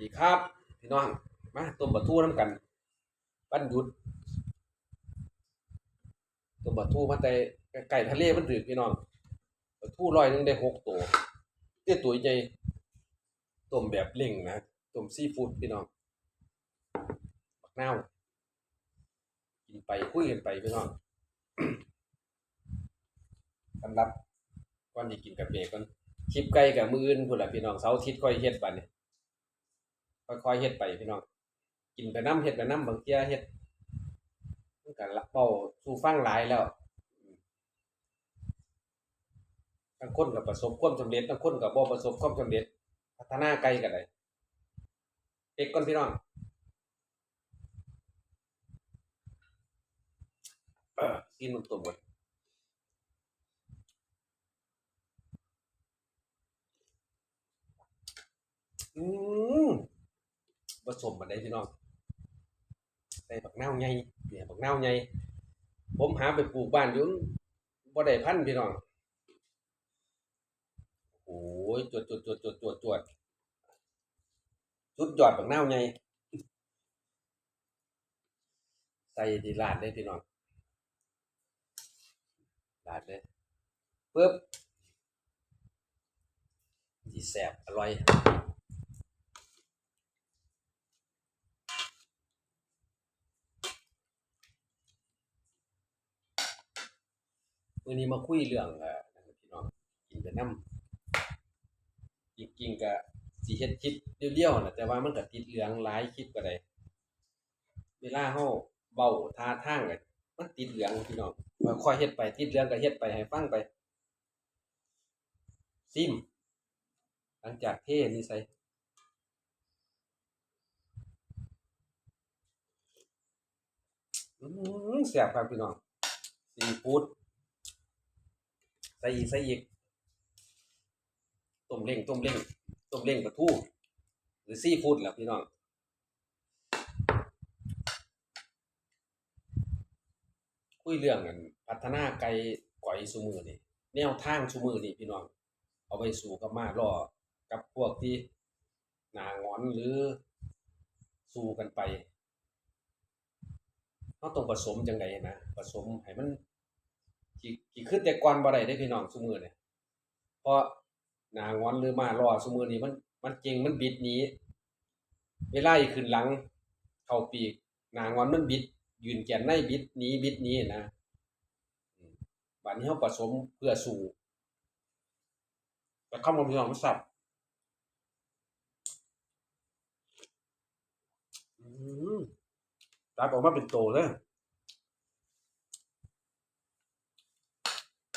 ดีครับ พี่น้อง มาต้มบะทูน้ำกันวันหยุดต้มบะทูมาแต่ไก่ทะเลมันดืดพี่น้องบะทูร้อยนึงได้หกตัวเตี้ยตัวใหญ่ต้มแบบเล่งนะต้มซีฟู้ดพี่น้องบักนากินไปคุยกันไปพี่น้องสำหรับก่อนที่กินกับเบรกก่อนคลิปไก่กับมืออื่นพุ่นละพี่น้องเสาร์อาทิตย์ค่อยเฮ็ดบัดนี้ ค่อยๆเฮ็ดไปพี่น้องกินไปน้ำเฮ็ดไปน้ำบางเที่ยเฮ็ดมันก็ละเป้าสู่ฟังหลายแล้วอืมบางคนก็ประสบความสำเร็จบางคนก็บ่ประสบความสำเร็จ พัฒนาไกลก็ได้เด็กก่อนพี่น้องกินมันตัวหมดอืม ผสมมาได้พี่น้องใส่บักเนาวใหญ่เนี่ยบักเนาวใหญ่ผมหาไปปลูกบ้านอยู่บ่ได้พันพี่น้องโอ้ยจวดจวดจวดจวดจวดจวดสุดยอดบักเนาวใหญ่ใส่ดีลาดเลยพี่น้องลาดเลยปึ๊บดีแสบอร่อย วันนี้มาคุยเรื่องเอ่อนะครับพี่น้องกินไปน้ำจริงๆก็สิเฮ็ดคลิปเดียวๆนะแต่ว่ามันก็ติดเหลืองหลายคลิปก็ได้เวลาเฮาเว้าท่าทางก็มันติดเหลืองพี่น้องว่าค่อยเฮ็ดไปติดเหลืองก็เฮ็ดไปให้ฟังไปซิม หลังจากเทนี่ใส่อือแซ่บครับพี่น้องซีฟู้ด ใส่อีกใส่อีกต้มเล้งต้มเล้งต้มเล้งปลาทูหรือซีฟู้ดแหละพี่น้องคุยเรื่องกันพัฒนาไก่ก๋อยซูมือนี่แนวทางซูมือนี่พี่น้อง เอาไปสู่กับมาล่อกับพวกที่หนางอนหรือสู่กันไปเราต้องผสมจังไดนะผสมให้มัน กี่กี่ขึ้นแต่ก่อนบ่ได้ได้พี่น้องซุมือเนี่ยเพราะหนางอนหรือมารอซุมือนี้มันมันเก่งมันบิดหนีเวลาอีกขึ้นหลัง เข้าปีกหนางอนมันบิด ยืนแกนในบิดหนีบิดหนีนะบัดนี้เฮาผสมเพื่อสู่แต่คำว่าพี่น้องมันสับอืมตักออกมาเป็นโตเลย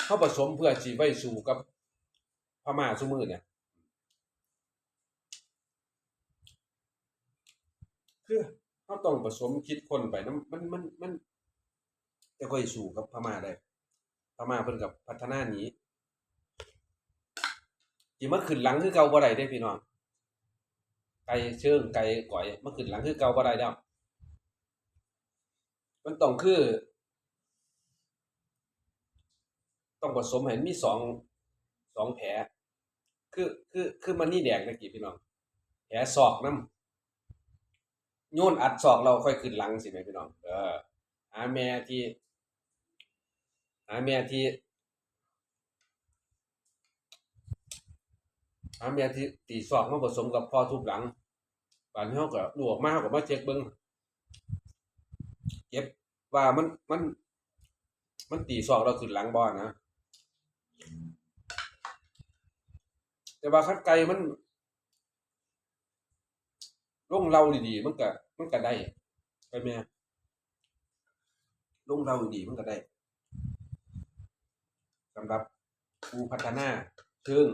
เขาผสมเพื่อสีไว้สู่กับพม่าซุมือเนี่ยคือเขาต้องผสมคิดคนไปนะมันมันมันจะค่อยสู่กับพม่าได้พม่าเพิ่นกับพัฒนาหนีที่มาขึ้นหลังคือเก่าบ่ได้เด้พี่น้องไก่เชิงไก่ก่อยมาขึ้นหลังคือเก่าบ่ได้แล้วมันต้องคือ ต้อง ผสมให้มีสองสองแผลคือคือคือมันนี่แดงนะกี่พี่น้องแผลศอกน้ำโยนอัดศอกเราค่อยขึ้นหลังสิแม่พี่น้อง เออหาแม่ที่หาแม่ที่หาแม่ที่ตีศอกมาผสมกับพ่อทุบหลังบานนี้เขาก็ลวกมาเขาก็มาเช็คเบิ้งเก็บว่ามันมัน มันตีศอกเราขึ้นหลังบ่นะ แต่ว่าคัดไก่มันลงเราดีๆมันก็มันก็ได้ไปแม่ลงเราดีๆมันก็ได้สำหรับผู้พัฒนาเชิง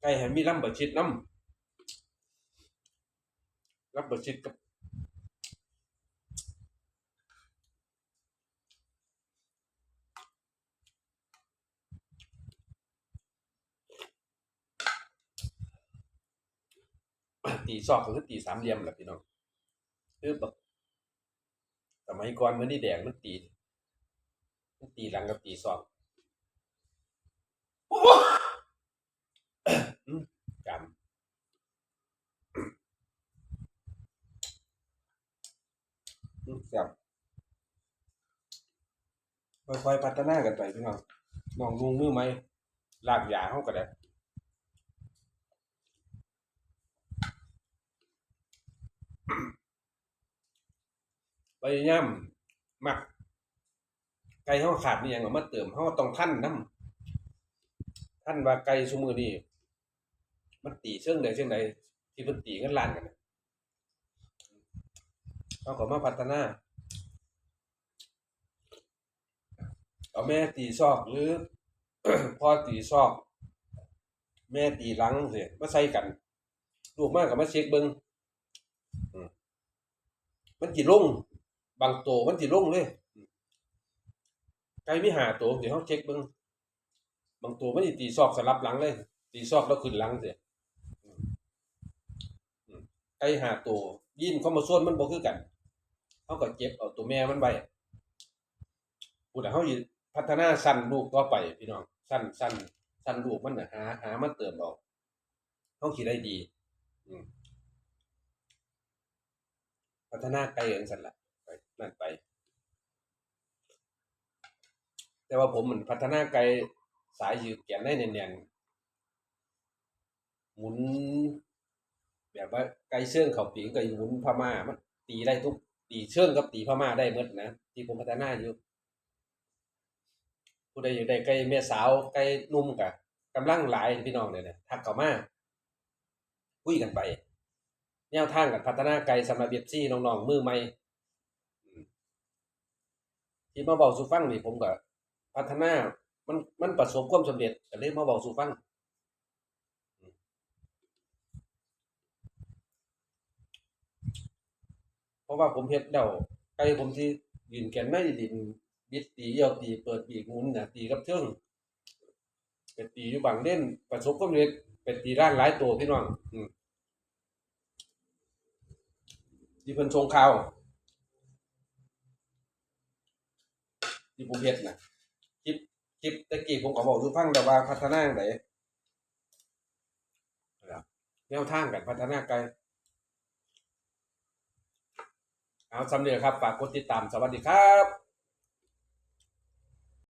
ไก่ให้มีลำบะชิดน้ำลัมเบอร์ชิดกับตีซอกก็คือตีสามเหลี่ยมแหละพี่น้องคือแบบสมัยก่อนเมื่อนี่แดงมันตีมันตีหลังกับตีซอก ค่อยๆพัฒนากันไปพี่น้องน้องลุงมือไหมลากยาเขาก็ได้พยายามมักไก่เฮาขาดนี่ยังเอามาเติมเฮาต้องทันนํทันว่าไก่ซุมือนี้มันตีเชิงใดเชิงใดที่เพิ่นตีกันลานกันเฮาก็มาพัฒนา เอาแม่ตีซอกหรือพ่อตีซอก แม่ตีหลังเสิมาใส่กันลูกมาก็มาเช็คเบิงมันสิลงบางตัวมันสิลงเลยไก่มีหาตัวเดี๋ยวเขาเช็คเบิงบางตัวมันสิตีซอกสลับหลังเลย ตีซอกแล้วขึ้นหลังเสียไก่หาตัวยินเข้ามาส่วนมันบ่คือกันเขาก็เจ็บเอาตัวแม่มันไว้พูดแต่เขาสิ พัฒนาสั้นลูกต่อไปพี่น้องสั้นสั้นสั้นลูกมันนะหาหามาเติมเอาเขาคิดได้ดีพัฒนาไกลอย่างสั่นละไปนั่นไป แต่ว่าผมเหมันพัฒนาไกลสายยืดแกนได้เนียนๆหมุน แบบว่าไกลเชื่องเขาปีกไกลหมุนพม่ามันตีได้ทุกตีเชื่องกับตีพม่าได้หมดนะที่ผมพัฒนาอยู่ ผู้ใดอยู่ได้ไกลแม่สาวไกลหนุ่มกะกำลังหลายพี่น้องเนี่ยนะทักเข้ามาคุยกันไปแนวทางกันพัฒนาไกลสำหรับเบียซี่น้องๆมือใหม่ที่มาบอกสู่ฟังนี่ผมก็พัฒนามันมันประสบความสำเร็จก็เลยมาบอกสู่ฟังเพราะว่าผมเฮ็ดแล้วไก่ผมที่ดินแกนในดิน บิดตีเยี่ยวตีเปิดปีกหมุนน่ะตีกับเชิงเป็นตีอยู่บางเล่นประสบความสำเร็จเป็นตีร่างหลายตัวพี่น้องอืมที่เพิ่นชงข่าวที่ผมเฮ็ดน่ะคลิปคลิปตะกี้ผมก็บอกอยู่ฟังแต่ว่าพัฒนาจังไดนะครับแนวทางกันพัฒนาไกลเอาสำเร็จครับฝากกดติดตามสวัสดีครับ